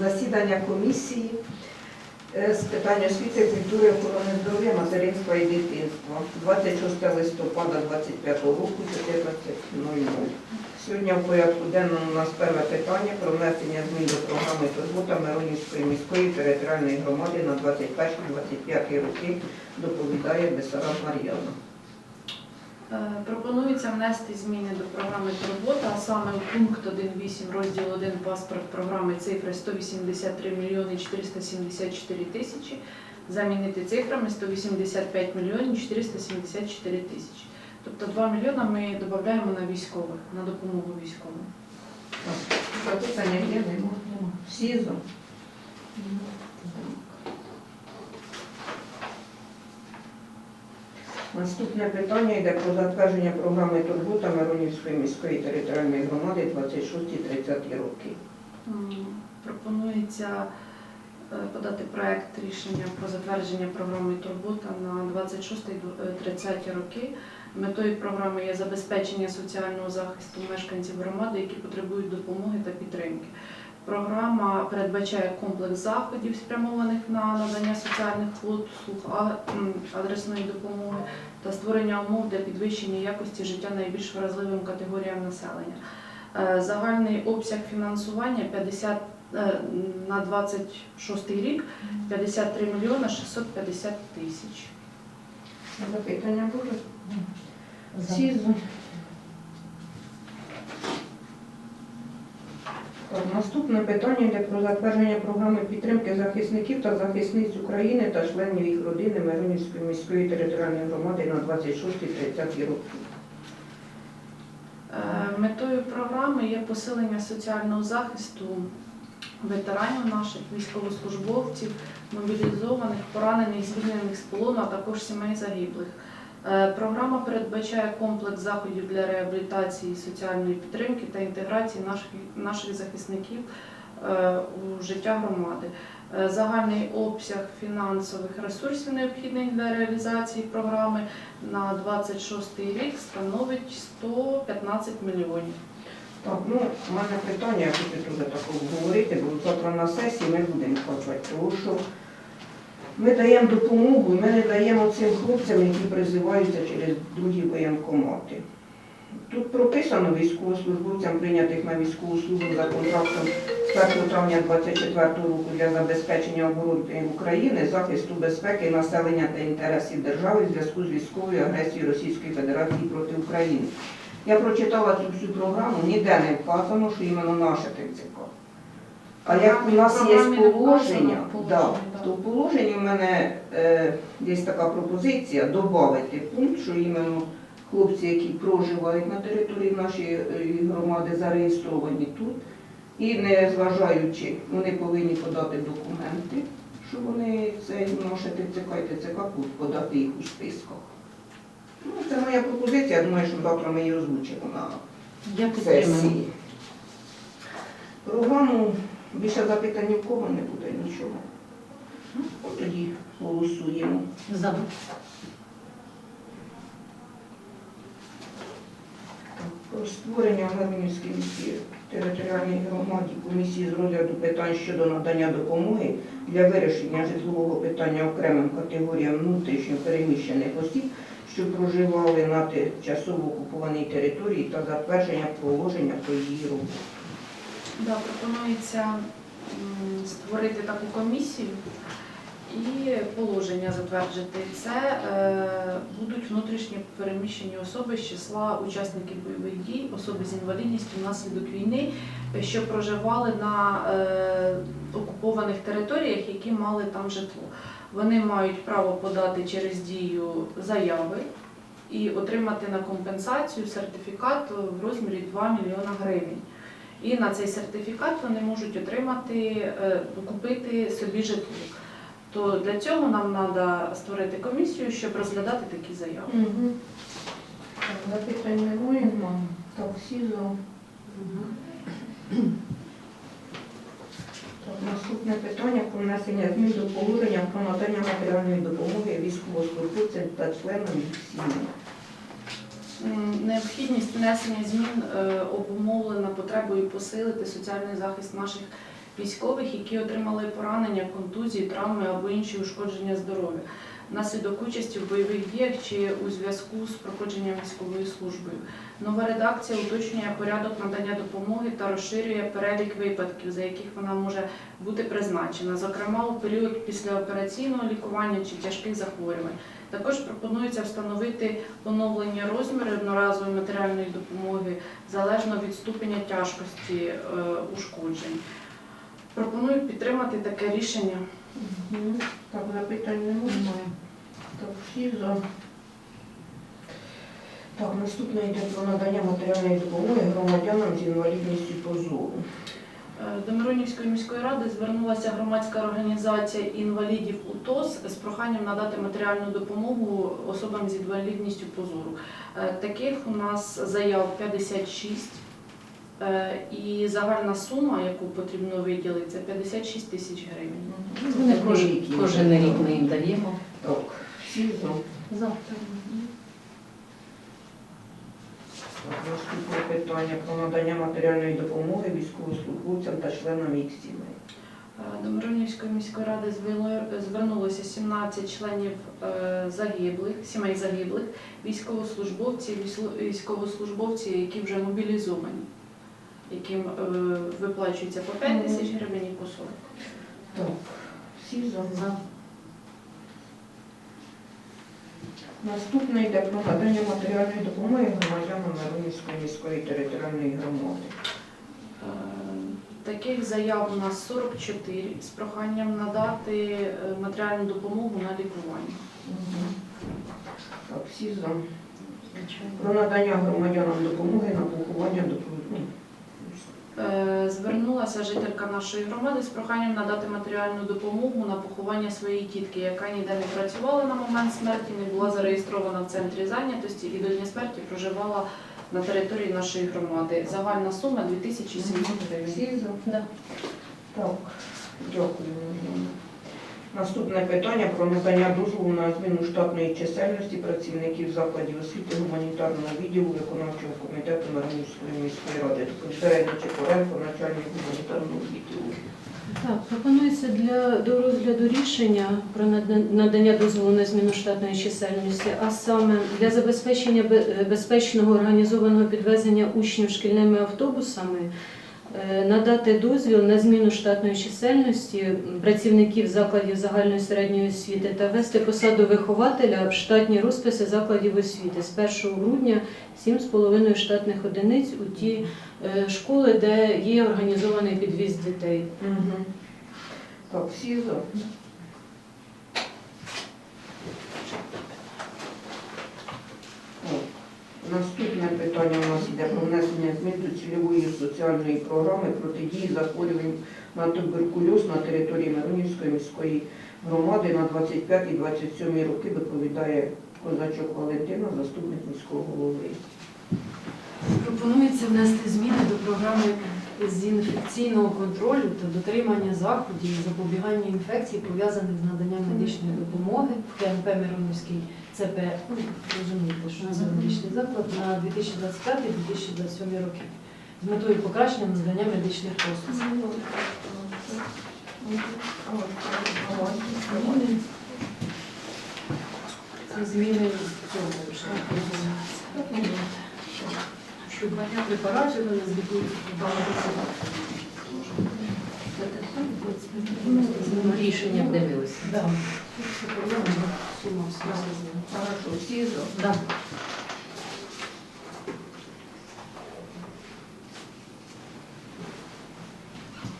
засідання комісії е, з питань освіти, культури, охорони здоров'я, материнства і дитинства 26 листопада 25 року 14.00. Сьогодні в порядку денному у нас перше питання про внесення змін до програми турбота Миронівської міської територіальної громади на 21-25 роки доповідає Бесараб Мар'яна. Е, Пропонується внести зміни до програми «Турбота», а саме у пункт 1.8 розділ 1 паспорт програми цифри 183 мільйони 474 тисячі замінити цифрами 185 мільйонів 474 тисячі. Тобто 2 мільйона ми додаємо на військових, на допомогу військовим. Так, Запитання є? Нема? Всі за? Наступне питання йде про затвердження програми турбота Миронівської міської територіальної громади 26-30 роки. Пропонується е, подати проект рішення про затвердження програми Турбота на 26-30 роки. Метою програми є забезпечення соціального захисту мешканців громади, які потребують допомоги та підтримки. Програма передбачає комплекс заходів, спрямованих на надання соціальних послуг, адресної допомоги та створення умов для підвищення якості життя найбільш вразливим категоріям населення. Е, Загальний обсяг фінансування 50 е, на 26 рік 53 мільйона 650 тисяч. Запитання буде? Всі за? Так, наступне питання йде про затвердження програми підтримки захисників та захисниць України та членів їх родини Миронівської міської територіальної громади на 26-30 роки. Е, Метою програми є посилення соціального захисту ветеранів наших, військовослужбовців, мобілізованих, поранених, звільнених з полону, а також сімей загиблих. Е, Програма передбачає комплекс заходів для реабілітації, соціальної підтримки та інтеграції наших, захисників е, у життя громади. Е, Загальний обсяг фінансових ресурсів, необхідних для реалізації програми, на 26 рік становить 115 мільйонів. Так, ну, у мене питання, я хочу дуже так обговорити, бо завтра на сесії ми будемо казати, тому що ми даємо допомогу, ми не даємо цим хлопцям, які призиваються через другі воєнкомати. Тут прописано військовослужбовцям, прийнятих на військову службу за контрактом з 1 травня 2024 року для забезпечення оборони України, захисту безпеки населення та інтересів держави в зв'язку з військовою агресією Російської Федерації проти України. Я прочитала цю всю програму, ніде не вказано, що іменно наше ТЦК. А як у нас є положення, да, то в положенні в мене е, є така пропозиція додати пункт, що іменно хлопці, які проживають на території нашої е, громади, зареєстровані тут, і не зважаючи, вони повинні подати документи, що вони це наше ТЦК і ТЦК подати їх у списках. Ну, це моя пропозиція, я думаю, що завтра ми її озвучимо на Я сесії. Програму більше запитань ні в кого не буде нічого. От тоді голосуємо. За. Про створення в Гамінівській міській територіальній громаді комісії з розгляду питань щодо надання допомоги для вирішення житлового питання окремим категоріям внутрішньо переміщених осіб, що проживали на тимчасово окупованій території та затвердження положення про її роботу. Да, пропонується створити таку комісію і положення затвердити. Це е, будуть внутрішньо переміщені особи з числа учасників бойових дій, особи з інвалідністю внаслідок війни, що проживали на е, окупованих територіях, які мали там житло. Вони мають право подати через дію заяви і отримати на компенсацію сертифікат в розмірі 2 мільйона гривень. І на цей сертифікат вони можуть отримати, е, купити собі житло. То для цього нам треба створити комісію, щоб розглядати такі заяви. Угу. Запитань немає. Так, всі за. Наступне питання про внесення змін до положення про надання матеріальної допомоги військовослужбовцям та членам їх сімей. Необхідність внесення змін е, обумовлена потребою посилити соціальний захист наших військових, які отримали поранення, контузії, травми або інші ушкодження здоров'я внаслідок участі в бойових діях чи у зв'язку з проходженням військовою службою. Нова редакція уточнює порядок надання допомоги та розширює перелік випадків, за яких вона може бути призначена, зокрема у період післяопераційного лікування чи тяжких захворювань. Також пропонується встановити поновлення розміру одноразової матеріальної допомоги залежно від ступеня тяжкості е, ушкоджень. Пропоную підтримати таке рішення. Так, запитань немає. Так, всі за. Так, наступне йде про надання матеріальної допомоги громадянам з інвалідністю по зору. Е, До Миронівської міської ради звернулася громадська організація інвалідів УТОС з проханням надати матеріальну допомогу особам з інвалідністю по зору. Е, Таких у нас заяв 56. е, І загальна сума, яку потрібно виділити, це 56 тисяч гривень. Це кожен, рік ми їм даємо. Так, всі. Завтра. Так, наступне питання про надання матеріальної допомоги військовослужбовцям та членам їх сімей. Е, До Миронівської міської ради звернулося 17 членів е, загиблих, сімей загиблих, військовослужбовці, вісло- військовослужбовці, які вже мобілізовані, яким е, виплачується по 5 тисяч гривень і по 40. Так, всі за. За. Наступне йде про надання матеріальної допомоги громадянам Миронівської міської територіальної громади. Е, Таких заяв у нас 44 з проханням надати е, матеріальну допомогу на лікування. Так, всі за. Про надання громадянам допомоги на поховання до Е, Звернулася жителька нашої громади з проханням надати матеріальну допомогу на поховання своєї тітки, яка ніде не працювала на момент смерті, не була зареєстрована в центрі зайнятості і до дня смерті проживала на території нашої громади. Загальна сума 2700 гривень. всі за. Так, дякую. Наступне питання про надання дозволу на зміну штатної чисельності працівників закладів освіти гуманітарного відділу виконавчого комітету Миронівської міської ради. Доповідає Чепоренко, начальник гуманітарного відділу. Так, пропонується для до розгляду рішення про надання дозволу на зміну штатної чисельності, а саме для забезпечення безпечного організованого підвезення учнів шкільними автобусами, надати дозвіл на зміну штатної чисельності працівників закладів загальної середньої освіти та ввести посаду вихователя в штатні розписи закладів освіти з 1 грудня 7,5 штатних одиниць у ті е, школи, де є організований підвіз дітей. Угу. Так, всі за. Так, Наступне питання у нас йде про внесення змін до цільової соціальної програми протидії захворювань на туберкульоз на території Миронівської міської громади на 25-27 роки доповідає Козачок Валентина, заступник міського голови. Пропонується внести зміни до програми з інфекційного контролю та дотримання заходів запобігання інфекцій, пов'язаних з наданням медичної допомоги. В КНП Миронівський ЦП. Ну, розумієте, що це медичний заклад на 2025-2027 роки з метою покращення надання медичних послуг. Це зміни в вже. Шукання препаратів на збігують Рішення дивилися. Зрозуміло. Хорошо, всі за.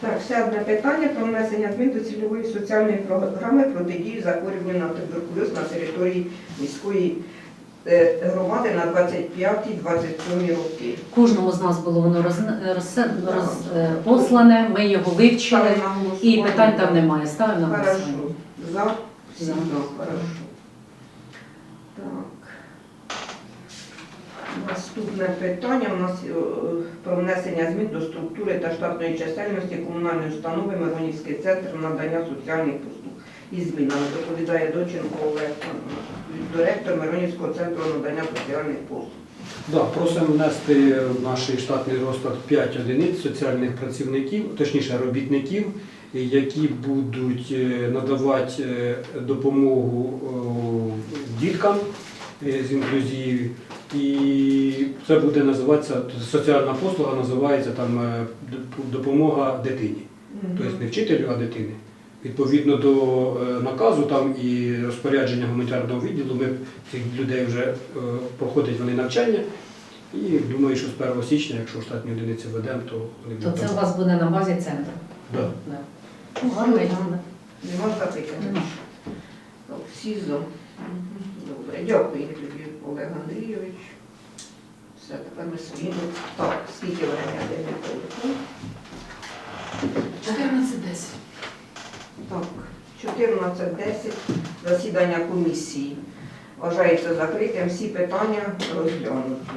Так, ще одне питання про внесення змін до цільової соціальної програми протидії захворювання на туберкульоз на території міської громади на 25-27 роки. Кожному з нас було воно роз, роз, роз, е, послане, ми його вивчили і питань там немає. Ставимо на голосування. За? За. Хорошо. Так. Наступне питання у нас е, про внесення змін до структури та штатної чисельності комунальної установи Миронівський центр надання соціальних послуг із змінами. Доповідає Доченко Олег, е, директор Миронівського центру надання соціальних послуг. Да, просимо внести в наш штатний розклад 5 одиниць соціальних працівників, точніше робітників, які будуть е, надавати е, допомогу е, діткам з інклюзією. І це буде називатися соціальна послуга, називається там допомога дитині. Тобто не вчителю, а дитини. Відповідно до е, наказу там і розпорядження гуманітарного відділу, ми цих людей вже е, проходять вони навчання. І думаю, що з 1 січня, якщо штатні одиниці ведемо, то вони То це у вас буде на базі центру. Да. Да. Ну, гарно. Нема запитань? Так, Всі за. Добре, дякую тобі, Олег Андрійович. Все, тепер ми свої. Так, скільки времени я не 14.10. Так, 14.10 засідання комісії. Вважається закритим, всі питання розглянуті.